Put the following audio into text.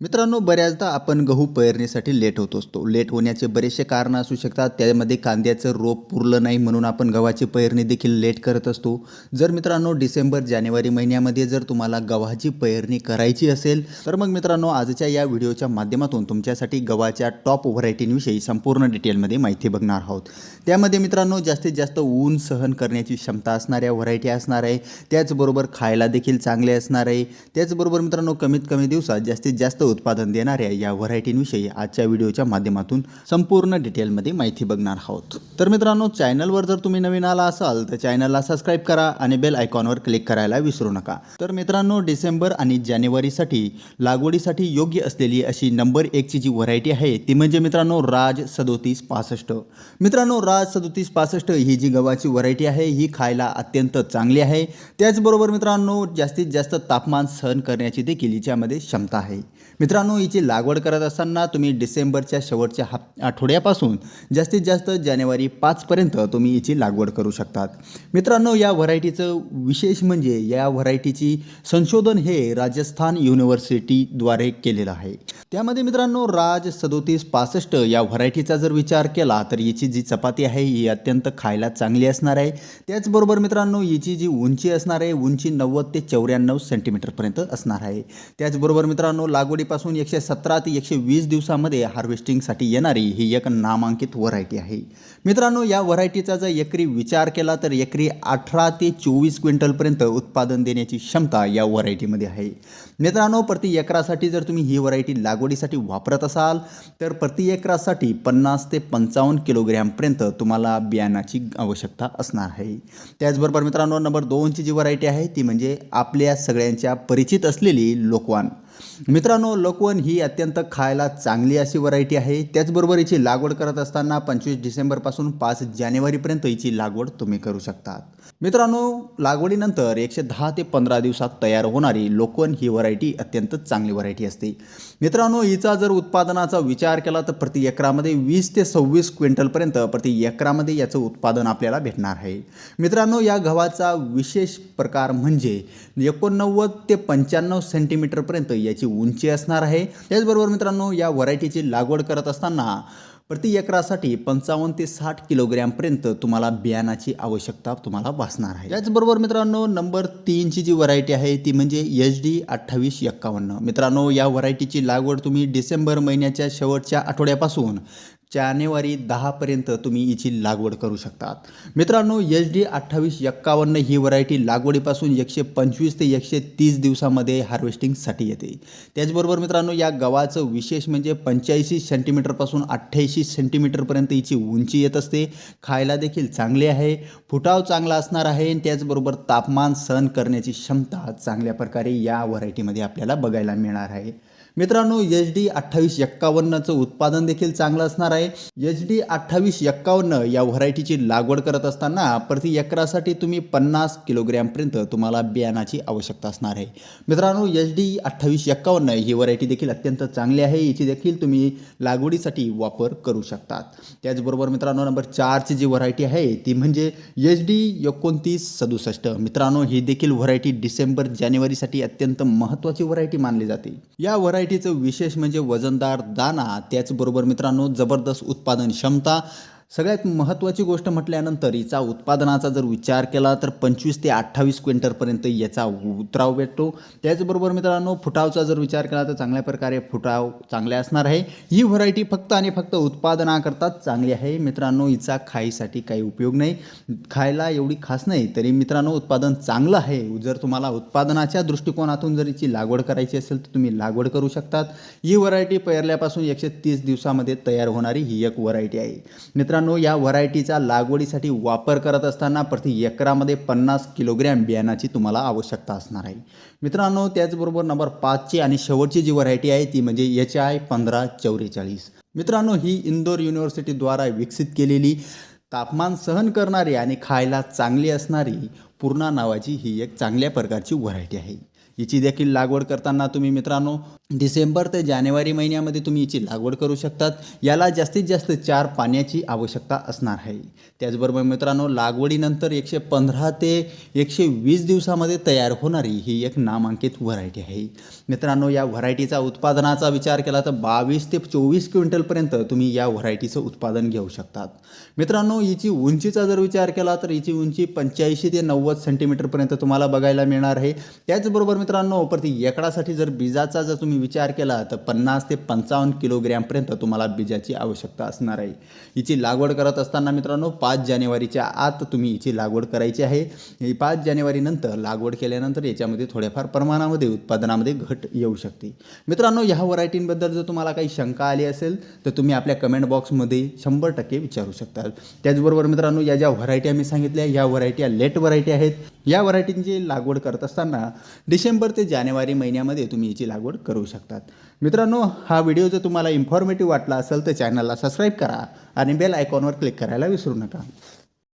मित्रांनो बऱ्याचदा आपण गहू पेरणीसाठी लेट होत असतो. लेट होण्याचे बरेचसे कारणं असू शकतात. त्यामध्ये कांद्याचं रोप पुरलं नाही म्हणून आपण गव्हाची पेरणी देखील लेट करत असतो. जर मित्रांनो डिसेंबर जानेवारी महिन्यामध्ये जर तुम्हाला गव्हाची पेरणी करायची असेल तर मग मित्रांनो आजच्या या व्हिडिओच्या माध्यमातून तुमच्यासाठी गव्हाच्या टॉप व्हरायटींविषयी संपूर्ण डिटेलमध्ये माहिती बघणार आहोत. त्यामध्ये मित्रांनो जास्तीत जास्त ऊन सहन करण्याची क्षमता असणाऱ्या व्हरायटी असणार आहे. त्याचबरोबर खायला देखील चांगले असणार आहे. त्याचबरोबर मित्रांनो कमीत कमी दिवसात जास्तीत जास्त उत्पादन देणाऱ्या या व्हरायटींविषयी आजच्या व्हिडिओच्या माध्यमातून संपूर्ण डिटेलमध्ये माहिती बघणार आहोत. तर मित्रांनो चॅनलवर जर तुम्ही नवीन आला असाल तर चॅनलला सबस्क्राईब करा आणि बेल आयकॉनवर क्लिक करायला विसरू नका. तर मित्रांनो डिसेंबर आणि जानेवारीसाठी लागवडीसाठी योग्य असलेली अशी नंबर एकची जी व्हरायटी आहे ती म्हणजे मित्रांनो राज सदोतीस पासष्ट. मित्रांनो राज सदोतीस पासष्ट ही जी गव्हाची व्हरायटी आहे ही खायला अत्यंत चांगली आहे. त्याचबरोबर मित्रांनो जास्तीत जास्त तापमान सहन करण्याची देखील हिच्यामध्ये क्षमता आहे. मित्रांनो हिची लागवड करत असताना तुम्ही डिसेंबरच्या शेवटच्या हा आठवड्यापासून जास्तीत जास्त जानेवारी पाचपर्यंत तुम्ही हिची लागवड करू शकतात. मित्रांनो या व्हरायटीचं विशेष म्हणजे या व्हरायटीची संशोधन हे राजस्थान युनिव्हर्सिटीद्वारे केलेलं आहे. त्यामध्ये मित्रांनो राज सदोतीस पासष्ट या व्हरायटीचा जर विचार केला तर याची जी चपाती आहे ही अत्यंत खायला चांगली असणार आहे. त्याचबरोबर मित्रांनो याची जी उंची असणार आहे उंची नव्वद ते चौऱ्याण्णव सेंटीमीटरपर्यंत असणार आहे. त्याचबरोबर मित्रांनो लागवडी जुलैपासून एकशे सतरा ते एकशे वीस दिवसामध्ये हार्वेस्टिंगसाठी येणारी ही एक नामांकित व्हरायटी आहे. मित्रांनो या व्हरायटीचा जर एकरी विचार केला तर एकरी अठरा ते चोवीस क्विंटलपर्यंत उत्पादन देण्याची क्षमता या व्हरायटीमध्ये आहे. मित्रांनो प्रति एकरासाठी जर तुम्ही ही व्हरायटी लागवडीसाठी वापरत असाल तर प्रति एकरासाठी पन्नास ते पंचावन्न किलोग्रॅमपर्यंत तुम्हाला बियाणाची आवश्यकता असणार आहे. त्याचबरोबर मित्रांनो नंबर दोनची जी व्हरायटी आहे ती म्हणजे आपल्या सगळ्यांच्या परिचित असलेली लोकवान. मित्रांनो लकवण ही अत्यंत खायला चांगली अशी व्हरायटी आहे. त्याचबरोबर हिची लागवड करत असताना पंचवीस डिसेंबरपासून पाच जानेवारीपर्यंत हिची लागवड तुम्ही करू शकतात. मित्रांनो लागवडीनंतर एकशे दहा ते पंधरा दिवसात तयार होणारी लोकवन ही व्हरायटी अत्यंत चांगली व्हरायटी असते. मित्रांनो हिचा जर उत्पादनाचा विचार केला तर प्रति एकरामध्ये वीस ते सव्वीस क्विंटलपर्यंत प्रति एकरामध्ये याचं उत्पादन आपल्याला भेटणार आहे. मित्रांनो या गव्हाचा विशेष प्रकार म्हणजे एकोणनव्वद ते पंच्याण्णव सेंटीमीटरपर्यंत याची उंची असणार आहे. त्याचबरोबर मित्रांनो या व्हरायटीची लागवड करत असताना प्रति एकरासाठी पंचावन्न ते साठ किलोग्रॅमपर्यंत तुम्हाला बियाणाची आवश्यकता तुम्हाला भासणार आहे. त्याचबरोबर मित्रांनो नंबर तीनची जी व्हरायटी आहे ती म्हणजे एच डी अठ्ठावीस एक्कावन्न. मित्रांनो या व्हरायटीची लागवड तुम्ही डिसेंबर महिन्याच्या शेवटच्या आठवड्यापासून जानेवारी दहापर्यंत तुम्ही हिची लागवड करू शकतात. मित्रांनो एच डी अठ्ठावीस एक्कावन्न ही व्हरायटी लागवडीपासून एकशे पंचवीस ते एकशे तीस दिवसामध्ये हार्वेस्टिंगसाठी येते. त्याचबरोबर मित्रांनो या गव्हाचं विशेष म्हणजे पंच्याऐंशी सेंटीमीटरपासून अठ्ठ्याऐंशी सेंटीमीटरपर्यंत हिची उंची येत असते. खायला देखील चांगली आहे फुटाव चांगला असणार आहे आणि त्याचबरोबर तापमान सहन करण्याची क्षमता चांगल्या प्रकारे या व्हरायटीमध्ये आपल्याला बघायला मिळणार आहे. मित्रांनो एच डी अठ्ठावीस एक्कावन्नचं उत्पादन देखील चांगलं असणार आहे. एच डी अठ्ठावीस एक्कावन्न या व्हरायटीची लागवड करत असताना प्रति एकरासाठी तुम्ही पन्नास किलोग्रॅमपर्यंत तुम्हाला बियाणाची आवश्यकता असणार आहे. मित्रांनो एच डी अठ्ठावीस एक्कावन्न ही व्हरायटी देखील अत्यंत चांगली आहे. याची देखील तुम्ही लागवडीसाठी वापर करू शकतात. त्याचबरोबर मित्रांनो नंबर चारची जी व्हरायटी आहे ती म्हणजे एच डी एकोणतीस सदुसष्ट. मित्रांनो ही देखील व्हरायटी डिसेंबर जानेवारीसाठी अत्यंत महत्त्वाची व्हरायटी मानली जाते. या व्हरायटीचं विशेष म्हणजे वजनदार दाना त्याचबरोबर मित्रांनो जबरदस्त उत्पादन क्षमता सगळ्यात महत्त्वाची गोष्ट म्हटल्यानंतर याचा उत्पादनाचा जर विचार केला तर पंचवीस ते अठ्ठावीस क्विंटलपर्यंत याचा उतराव भेटतो. त्याचबरोबर मित्रांनो फुटावचा जर विचार केला तर चांगल्या प्रकारे फुटाव चांगले असणार आहे. ही व्हरायटी फक्त आणि फक्त उत्पादनाकरताच चांगली आहे. मित्रांनो हिचा खाईसाठी काही उपयोग नाही. खायला एवढी खास नाही तरी मित्रांनो उत्पादन चांगलं आहे. जर तुम्हाला उत्पादनाच्या दृष्टिकोनातून जर हिची लागवड करायची असेल तर तुम्ही लागवड करू शकतात. ही व्हरायटी पेरल्यापासून एकशे तीस दिवसामध्ये तयार होणारी ही एक व्हरायटी आहे. मित्रांनो मित्रांनो या व्हरायटीचा लागवडीसाठी वापर करत असताना प्रति एकरामध्ये पन्नास किलोग्रॅम बियाणाची तुम्हाला आवश्यकता असणार आहे. मित्रांनो त्याचबरोबर नंबर पाचची आणि शेवटची जी व्हरायटी आहे ती म्हणजे एच आय पंधरा चौवेचाळीस. मित्रांनो ही इंदोर युनिव्हर्सिटीद्वारा विकसित केलेली तापमान सहन करणारी आणि खायला चांगली असणारी पूर्णा नावाची ही एक चांगल्या प्रकारची व्हरायटी आहे. हिची देखील लागवड करताना तुम्ही मित्रांनो डिसेंबर ते जानेवारी महिन्यामध्ये तुम्ही हिची लागवड करू शकतात. याला जास्तीत जास्त चार पाण्याची आवश्यकता असणार आहे. त्याचबरोबर मित्रांनो लागवडीनंतर एकशे पंधरा ते एकशे वीस दिवसामध्ये तयार होणारी ही एक नामांकित व्हरायटी आहे. मित्रांनो या व्हरायटीचा उत्पादनाचा विचार केला तर बावीस ते चोवीस क्विंटलपर्यंत तुम्ही या व्हरायटीचं उत्पादन घेऊ शकतात. मित्रांनो हिची उंचीचा जर विचार केला तर हिची उंची पंच्याऐंशी ते नव्वद सेंटीमीटरपर्यंत तुम्हाला बघायला मिळणार आहे. त्याचबरोबर मित्रांनो प्रति एकडासाठी जर बीजाचा जर तुम्ही विचार केला तर पन्नास ते पंचावन्न किलोग्रॅमपर्यंत तुम्हाला बीजाची आवश्यकता असणार आहे. हिची लागवड करत असताना मित्रांनो पाच जानेवारीच्या आत तुम्ही हिची लागवड करायची आहे. पाच जानेवारीनंतर लागवड केल्यानंतर याच्यामध्ये थोड्याफार प्रमाणामध्ये उत्पादनामध्ये घट येऊ शकते. मित्रांनो ह्या व्हरायटींबद्दल जर तुम्हाला काही शंका आली असेल तर तुम्ही आपल्या कमेंट बॉक्समध्ये शंभर टक्के विचारू शकता. त्याचबरोबर मित्रांनो या ज्या व्हरायटी आम्ही सांगितल्या या व्हरायटी लेट व्हरायटी आहेत. या व्हरायटींची लागवड करत असताना डिसेंबर डिसेंबर ते जानेवारी महिन्यामध्ये तुम्ही याची लागवड करू शकतात. मित्रांनो हा व्हिडिओ जर तुम्हाला इन्फॉर्मेटिव्ह वाटला असेल तर चॅनलला सबस्क्राईब करा आणि बेल आयकॉनवर क्लिक करायला विसरू नका.